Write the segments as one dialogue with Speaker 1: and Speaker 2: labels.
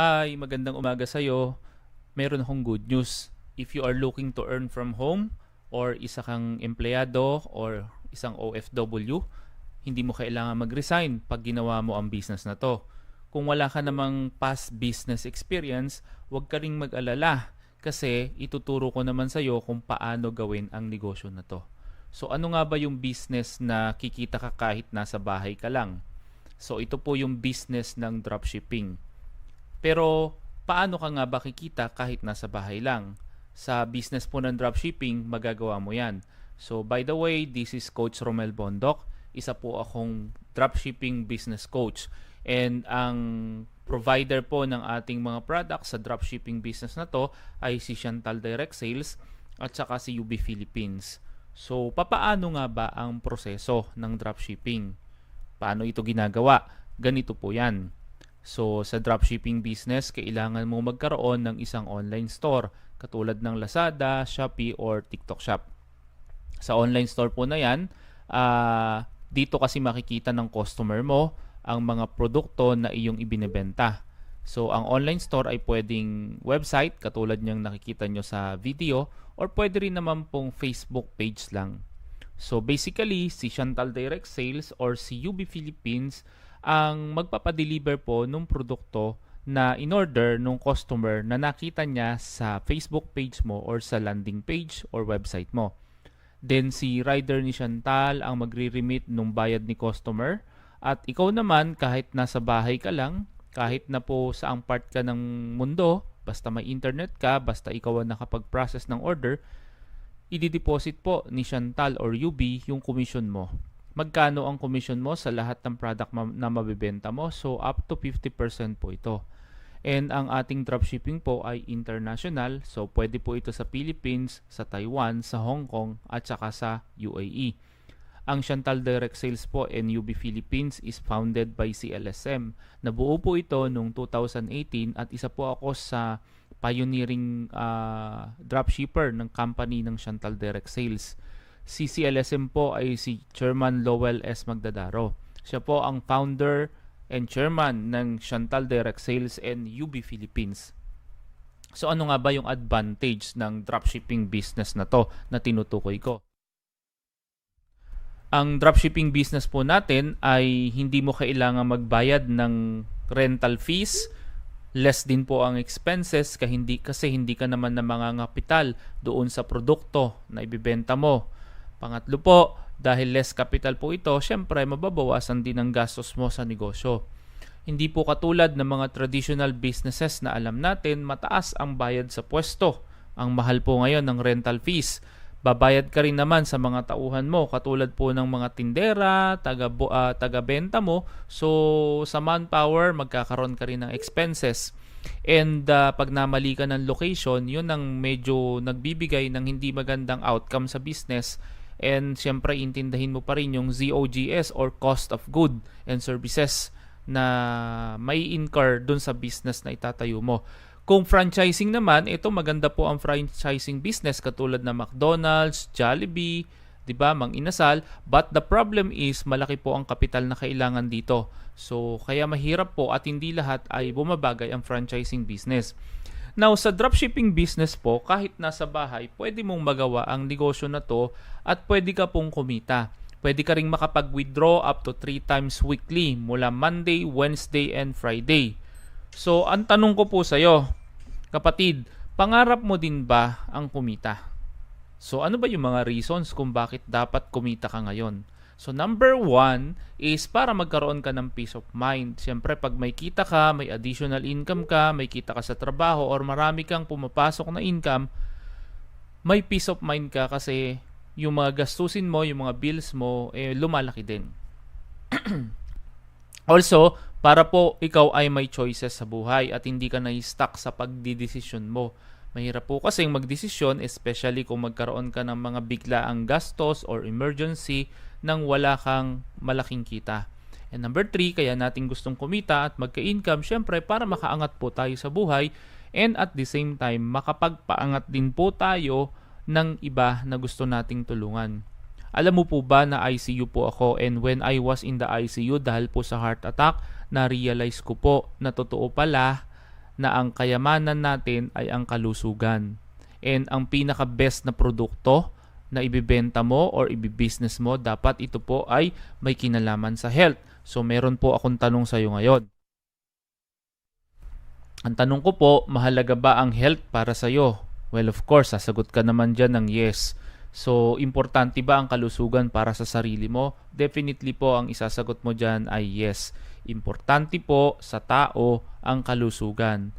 Speaker 1: Hi, magandang umaga sa'yo. Meron akong good news. If you are looking to earn from home or isa kang empleyado or isang OFW, hindi mo kailangan mag-resign pag ginawa mo ang business na to. Kung wala ka namang past business experience, huwag ka ring mag-alala kasi ituturo ko naman sa'yo kung paano gawin ang negosyo na to. So ano nga ba yung business na kikita ka kahit nasa bahay ka lang? So ito po yung business ng dropshipping. Pero paano ka nga ba kikita kahit nasa bahay lang? Sa business po ng dropshipping, magagawa mo yan. So by the way, this is Coach Romel Bondok. Isa po akong dropshipping business coach. And ang provider po ng ating mga products sa dropshipping business na to ay si Chantal Direct Sales at saka si UB Philippines. So, papaano nga ba ang proseso ng dropshipping? Paano ito ginagawa? Ganito po yan. So, sa dropshipping business, kailangan mo magkaroon ng isang online store katulad ng Lazada, Shopee, or TikTok Shop. Sa online store po na yan, uh, dito kasi makikita ng customer mo ang mga produkto na iyong ibinebenta. So, ang online store ay pwedeng website katulad niyang nakikita nyo sa video or pwede rin naman pong Facebook page lang. So, basically, si Chantal Direct Sales or si UB Philippines ang magpapadeliver po ng produkto na in-order ng customer na nakita niya sa Facebook page mo or sa landing page or website mo. Then si rider ni Chantal ang magre-remit ng bayad ni customer at ikaw naman kahit nasa bahay ka lang, kahit na po sa ang part ka ng mundo, basta may internet ka, basta ikaw ang nakapag-process ng order, i-deposit po ni Chantal or UB yung commission mo. Magkano ang commission mo sa lahat ng product na mabibenta mo? So up to 50% po ito. And ang ating dropshipping po ay international. So pwede po ito sa Philippines, sa Taiwan, sa Hong Kong at saka sa UAE. Ang Chantal Direct Sales po NUB Philippines is founded by CLSM. Nabuo po ito noong 2018 at isa po ako sa pioneering uh, dropshipper ng company ng Chantal Direct Sales. Si CLSM po ay si Chairman Lowell S. Magdadaro. Siya po ang founder and chairman ng Chantal Direct Sales and UB Philippines. So ano nga ba yung advantage ng dropshipping business na to na tinutukoy ko? ang dropshipping business po natin ay hindi mo kailangan magbayad ng rental fees. Less din po ang expenses kasi hindi, kasi hindi ka naman na mga kapital doon sa produkto na ibibenta mo. Pangatlo po, dahil less capital po ito, syempre mababawasan din ang gastos mo sa negosyo. Hindi po katulad ng mga traditional businesses na alam natin, mataas ang bayad sa pwesto. Ang mahal po ngayon ng rental fees babayad ka rin naman sa mga tauhan mo katulad po ng mga tindera, taga uh, taga-benta mo. So sa manpower magkakaroon ka rin ng expenses. And uh, pag namali ka ng location, yun ang medyo nagbibigay ng hindi magandang outcome sa business. And syempre intindahin mo pa rin yung ZOGS or cost of good and services na may incur dun sa business na itatayo mo. Kung franchising naman, ito maganda po ang franchising business katulad na McDonald's, Jollibee, 'di ba, Mang Inasal, but the problem is malaki po ang kapital na kailangan dito. So, kaya mahirap po at hindi lahat ay bumabagay ang franchising business. Now, sa dropshipping business po, kahit nasa bahay, pwede mong magawa ang negosyo na to at pwede ka pong kumita. Pwede ka ring makapag-withdraw up to 3 times weekly mula Monday, Wednesday, and Friday. So, ang tanong ko po sa iyo, Kapatid, pangarap mo din ba ang kumita? So ano ba yung mga reasons kung bakit dapat kumita ka ngayon? So number one is para magkaroon ka ng peace of mind. Siyempre pag may kita ka, may additional income ka, may kita ka sa trabaho or marami kang pumapasok na income, may peace of mind ka kasi yung mga gastusin mo, yung mga bills mo, eh, lumalaki din. also, para po ikaw ay may choices sa buhay at hindi ka na-stuck sa pagdidesisyon mo. Mahirap po kasing magdesisyon especially kung magkaroon ka ng mga biglaang gastos or emergency nang wala kang malaking kita. And number three, kaya natin gustong kumita at magka-income syempre para makaangat po tayo sa buhay and at the same time makapagpaangat din po tayo ng iba na gusto nating tulungan. Alam mo po ba na ICU po ako and when I was in the ICU dahil po sa heart attack, na-realize ko po na totoo pala na ang kayamanan natin ay ang kalusugan. And ang pinaka-best na produkto na ibibenta mo or ibibusiness mo, dapat ito po ay may kinalaman sa health. So meron po akong tanong sa iyo ngayon. Ang tanong ko po, mahalaga ba ang health para sa iyo? Well, of course, sasagot ka naman dyan ng yes. So, importante ba ang kalusugan para sa sarili mo? Definitely po ang isasagot mo dyan ay yes. Importante po sa tao ang kalusugan.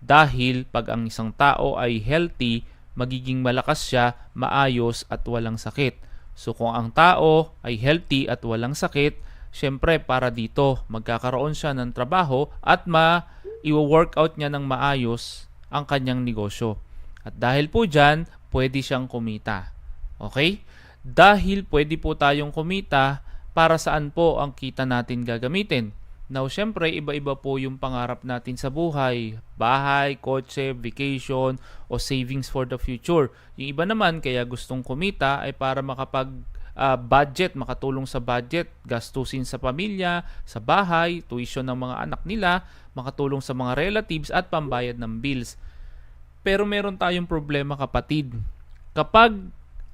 Speaker 1: Dahil pag ang isang tao ay healthy, magiging malakas siya, maayos at walang sakit. So kung ang tao ay healthy at walang sakit, syempre para dito magkakaroon siya ng trabaho at ma i-workout niya ng maayos ang kanyang negosyo. At dahil po dyan, pwede siyang kumita. Okay? Dahil pwede po tayong kumita, para saan po ang kita natin gagamitin? Now, syempre, iba-iba po yung pangarap natin sa buhay. Bahay, kotse, vacation, o savings for the future. Yung iba naman, kaya gustong kumita ay para makapag ah, budget, makatulong sa budget, gastusin sa pamilya, sa bahay, tuition ng mga anak nila, makatulong sa mga relatives at pambayad ng bills. Pero meron tayong problema kapatid. Kapag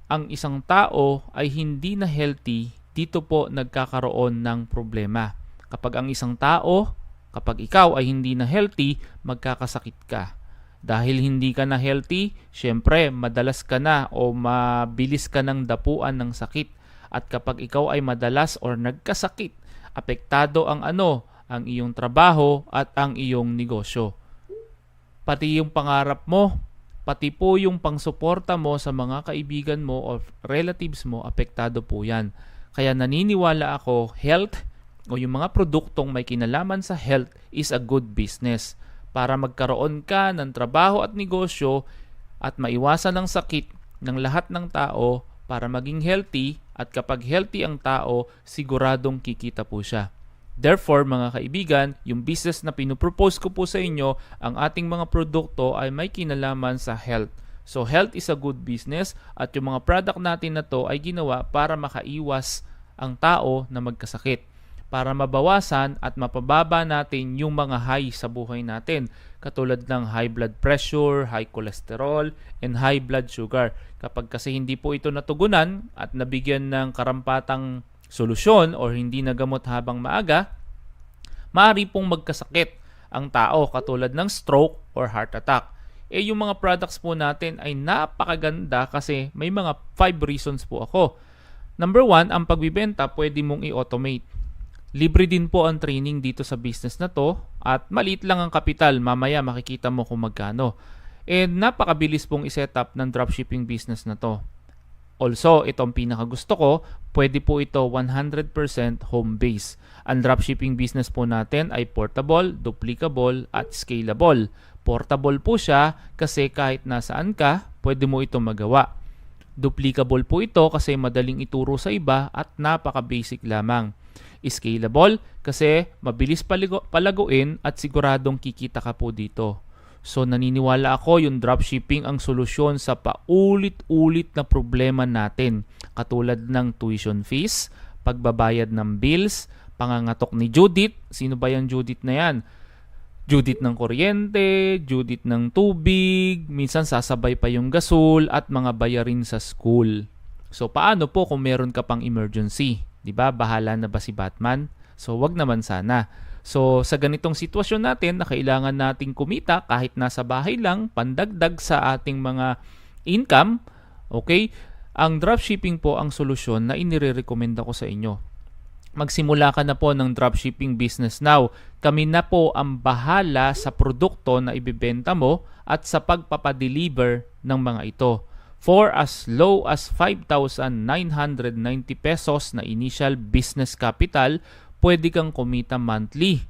Speaker 1: ang isang tao ay hindi na healthy, dito po nagkakaroon ng problema. Kapag ang isang tao, kapag ikaw ay hindi na healthy, magkakasakit ka. Dahil hindi ka na healthy, syempre madalas ka na o mabilis ka ng dapuan ng sakit. At kapag ikaw ay madalas or nagkasakit, apektado ang ano, ang iyong trabaho at ang iyong negosyo. Pati yung pangarap mo, pati po yung pangsuporta mo sa mga kaibigan mo o relatives mo, apektado po yan. Kaya naniniwala ako, health o yung mga produktong may kinalaman sa health is a good business para magkaroon ka ng trabaho at negosyo at maiwasan ng sakit ng lahat ng tao para maging healthy at kapag healthy ang tao, siguradong kikita po siya. Therefore, mga kaibigan, yung business na pinupropose ko po sa inyo, ang ating mga produkto ay may kinalaman sa health. So, health is a good business at yung mga product natin na to ay ginawa para makaiwas ang tao na magkasakit para mabawasan at mapababa natin yung mga high sa buhay natin katulad ng high blood pressure, high cholesterol, and high blood sugar. Kapag kasi hindi po ito natugunan at nabigyan ng karampatang solusyon or hindi nagamot habang maaga, maaari pong magkasakit ang tao katulad ng stroke or heart attack. Eh yung mga products po natin ay napakaganda kasi may mga 5 reasons po ako. Number 1, ang pagbibenta pwede mong i-automate. Libre din po ang training dito sa business na to at maliit lang ang kapital. Mamaya makikita mo kung magkano. And napakabilis pong i-set up ng dropshipping business na to. Also, itong pinakagusto ko, pwede po ito 100% home base. Ang dropshipping business po natin ay portable, duplicable, at scalable. Portable po siya kasi kahit nasaan ka, pwede mo ito magawa. Duplicable po ito kasi madaling ituro sa iba at napaka-basic lamang. Scalable kasi mabilis paligo- palaguin at siguradong kikita ka po dito. So naniniwala ako yung dropshipping ang solusyon sa paulit-ulit na problema natin katulad ng tuition fees, pagbabayad ng bills, pangangatok ni Judith. Sino ba yung Judith na yan? Judith ng kuryente, Judith ng tubig, minsan sasabay pa yung gasol at mga bayarin sa school. So paano po kung meron ka pang emergency? 'Di ba? Bahala na ba si Batman? So wag naman sana. So, sa ganitong sitwasyon natin na kailangan nating kumita kahit nasa bahay lang, pandagdag sa ating mga income, okay? Ang dropshipping po ang solusyon na inirerekomenda ko sa inyo. Magsimula ka na po ng dropshipping business now. Kami na po ang bahala sa produkto na ibibenta mo at sa pagpapadeliver ng mga ito. For as low as 5,990 pesos na initial business capital, pwede kang kumita monthly.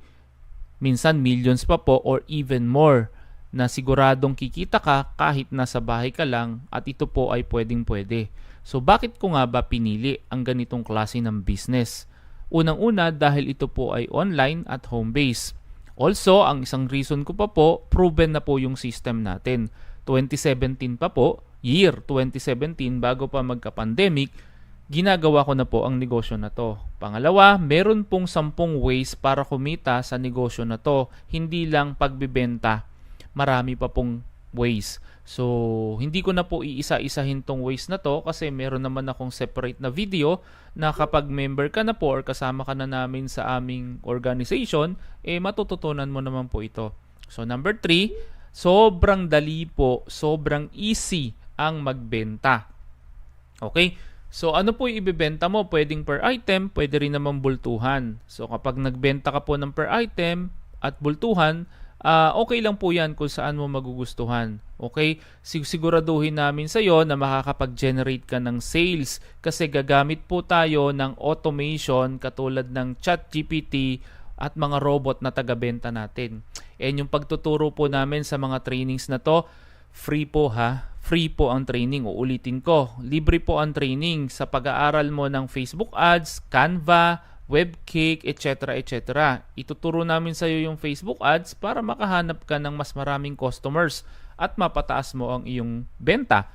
Speaker 1: Minsan millions pa po or even more na siguradong kikita ka kahit nasa bahay ka lang at ito po ay pwedeng pwede. So bakit ko nga ba pinili ang ganitong klase ng business? Unang-una dahil ito po ay online at home base. Also, ang isang reason ko pa po, proven na po yung system natin. 2017 pa po, year 2017 bago pa magka-pandemic, ginagawa ko na po ang negosyo na to. Pangalawa, meron pong sampung ways para kumita sa negosyo na to, hindi lang pagbibenta. marami pa pong ways. So, hindi ko na po iisa-isahin tong ways na to kasi meron naman akong separate na video na kapag member ka na po or kasama ka na namin sa aming organization, eh matututunan mo naman po ito. So, number three, sobrang dali po, sobrang easy ang magbenta. Okay? So ano po yung ibebenta mo? Pwedeng per item, pwede rin naman bultuhan. So kapag nagbenta ka po ng per item at bultuhan, ah, okay lang po yan kung saan mo magugustuhan. Okay? Sig- Siguraduhin namin sa iyo na makakapag-generate ka ng sales kasi gagamit po tayo ng automation katulad ng ChatGPT at mga robot na tagabenta natin. And yung pagtuturo po namin sa mga trainings na to, free po ha. Free po ang training. Uulitin ko. Libre po ang training sa pag-aaral mo ng Facebook ads, Canva, Webcake, etc. etc. Ituturo namin sa iyo yung Facebook ads para makahanap ka ng mas maraming customers at mapataas mo ang iyong benta.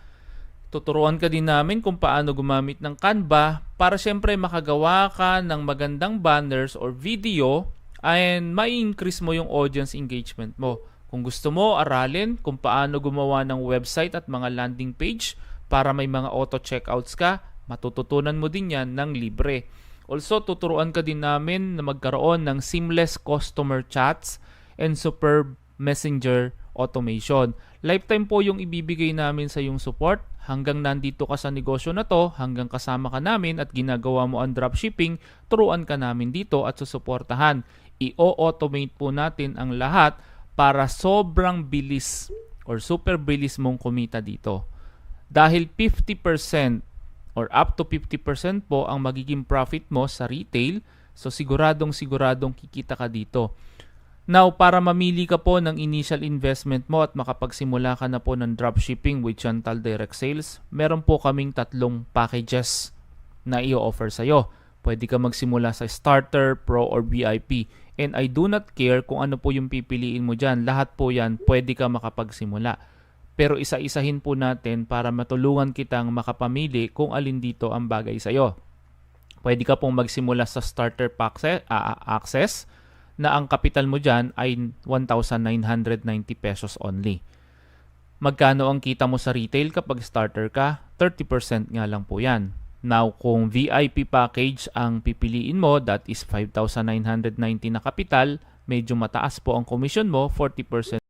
Speaker 1: Tuturuan ka din namin kung paano gumamit ng Canva para syempre makagawa ka ng magandang banners or video and ma-increase mo yung audience engagement mo. Kung gusto mo aralin kung paano gumawa ng website at mga landing page para may mga auto-checkouts ka, matututunan mo din yan ng libre. Also, tuturuan ka din namin na magkaroon ng seamless customer chats and superb messenger automation. Lifetime po yung ibibigay namin sa yung support hanggang nandito ka sa negosyo na to, hanggang kasama ka namin at ginagawa mo ang dropshipping, turuan ka namin dito at susuportahan. I-automate po natin ang lahat para sobrang bilis or super bilis mong kumita dito. Dahil 50% or up to 50% po ang magiging profit mo sa retail, so siguradong siguradong kikita ka dito. Now, para mamili ka po ng initial investment mo at makapagsimula ka na po ng dropshipping with Chantal Direct Sales, meron po kaming tatlong packages na i-offer sa'yo. Pwede ka magsimula sa Starter, Pro, or VIP. And I do not care kung ano po yung pipiliin mo dyan. Lahat po yan, pwede ka makapagsimula. Pero isa-isahin po natin para matulungan kitang makapamili kung alin dito ang bagay sa'yo. Pwede ka pong magsimula sa Starter Pack- Access na ang kapital mo dyan ay 1,990 pesos only. Magkano ang kita mo sa retail kapag starter ka? 30% nga lang po yan. Now, kung VIP package ang pipiliin mo, that is 5,990 na kapital, medyo mataas po ang commission mo, 40%